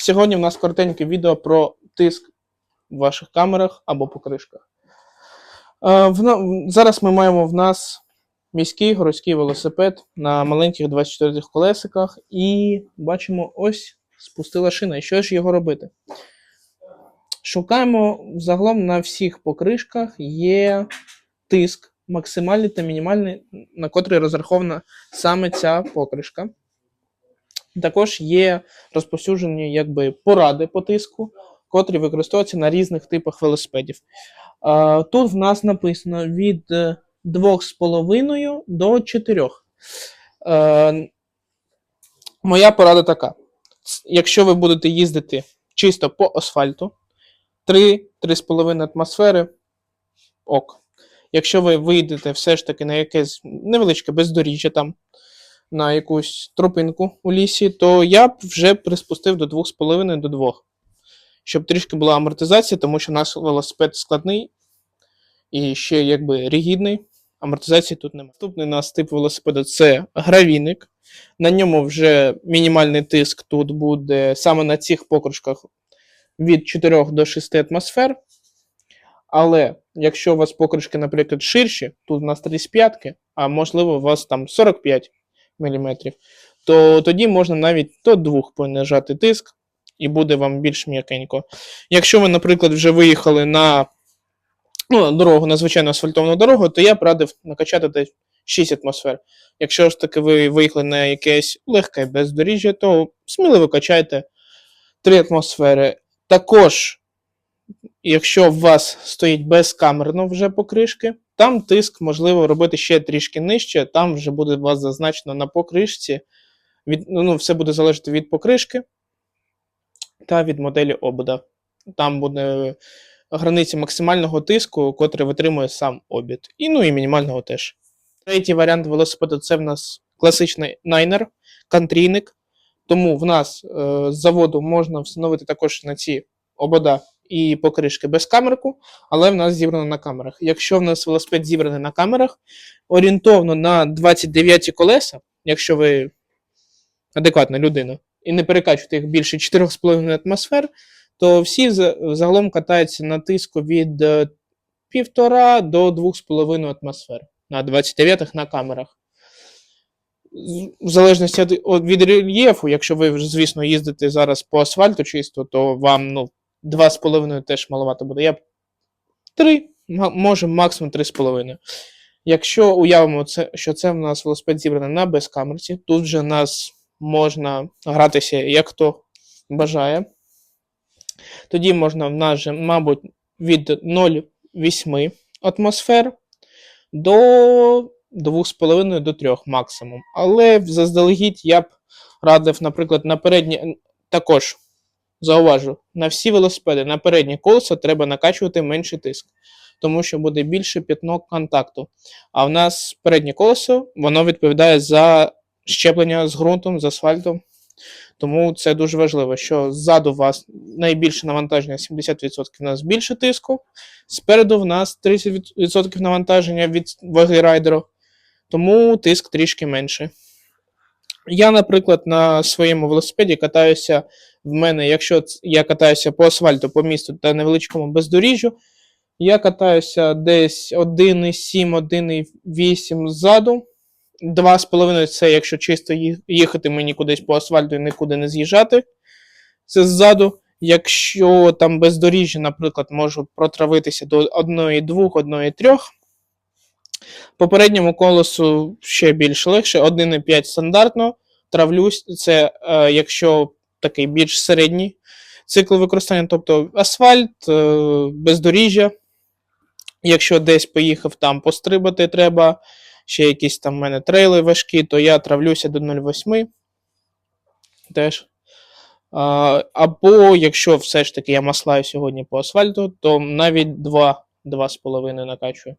Сьогодні в нас коротеньке відео про тиск в ваших камерах або покришках. Е, Зараз ми маємо в нас міський городський велосипед на маленьких 24 колесиках, і бачимо, ось спустила шина. І що ж його робити? Шукаємо загалом на всіх покришках є тиск, максимальний та мінімальний, на котрий розрахована саме ця покришка. Також є розповсюджені якби, поради по тиску, котрі використовуються на різних типах велосипедів. Е, Тут в нас написано від е, 2,5 до 4. Е, Моя порада така: якщо ви будете їздити чисто по асфальту, 3-3,5 атмосфери ок. Якщо ви вийдете все ж таки на якесь невеличке бездоріжжя там, на якусь тропинку у лісі, то я б вже приспустив до 2,5 до 2. Щоб трішки була амортизація, тому що наш велосипед складний і ще якби рігідний. Амортизації тут немає. Наступний у нас тип велосипеду це гравійник. На ньому вже мінімальний тиск тут буде саме на цих покришках від 4 до 6 атмосфер. Але якщо у вас покришки, наприклад, ширші, тут у нас 35, а можливо, у вас там 45 мм, то тоді можна навіть до 2 понижати тиск, і буде вам більш м'якенько. Якщо ви, наприклад, вже виїхали на ну, дорогу, на звичайну асфальтовну дорогу, то я б радив накачати десь 6 атмосфер. Якщо ж таки ви виїхали на якесь легке бездоріжжя, то сміливо качайте 3 атмосфери. Також, якщо у вас стоїть безкамерно вже покришки, там тиск можливо робити ще трішки нижче, там вже буде у вас зазначено на покришці. Від, ну, все буде залежати від покришки та від моделі обода. Там буде границя максимального тиску, котрий витримує сам обід. І ну і мінімального теж. Третій варіант велосипеду це в нас класичний найнер, кантрійник. Тому в нас е, з заводу можна встановити також на ці обода і покришки без камерку, але в нас зібрано на камерах. Якщо в нас велосипед зібраний на камерах, орієнтовно на 29 колеса, якщо ви адекватна людина, і не перекачуєте їх більше 4,5 атмосфер, то всі за- загалом катаються на тиску від е, 1,5 до 2,5 атмосфер на 29-х на камерах. В залежності від, рельєфу, якщо ви, звісно, їздите зараз по асфальту чисто, то вам ну, 2,5 теж маловато буде. Я б може максимум 3,5. Якщо уявимо, це, що це в нас велосипед зібраний на безкамерці, тут вже нас можна гратися як хто бажає. Тоді можна в нас же, мабуть, від 0,8 атмосфер до 2,5 до 3 максимум. Але заздалегідь я б радив, наприклад, на передні також зауважу, на всі велосипеди на переднє колесо треба накачувати менший тиск, тому що буде більше п'ятно контакту. А в нас переднє колесо воно відповідає за щеплення з ґрунтом, з асфальтом. Тому це дуже важливо, що ззаду у вас найбільше навантаження 70% у нас більше тиску, спереду в нас 30% навантаження від ваги райдеру, тому тиск трішки менший. Я, наприклад, на своєму велосипеді катаюся в мене, якщо я катаюся по асфальту, по місту та невеличкому бездоріжжю, я катаюся десь 1,7, 1,8 ззаду. 2,5 це якщо чисто їхати мені кудись по асфальту і нікуди не з'їжджати. Це ззаду. Якщо там бездоріжжя, наприклад, можу протравитися до 1,2, 1,3. По передньому колесу ще більш легше, 1,5 стандартно. Травлюсь, це е, якщо такий більш середній цикл використання, тобто асфальт, е, бездоріжжя. Якщо десь поїхав там пострибати треба, ще якісь там в мене трейли важкі, то я травлюся до 0,8 теж. Або якщо все ж таки я маслаю сьогодні по асфальту, то навіть 2, 2,5 накачую.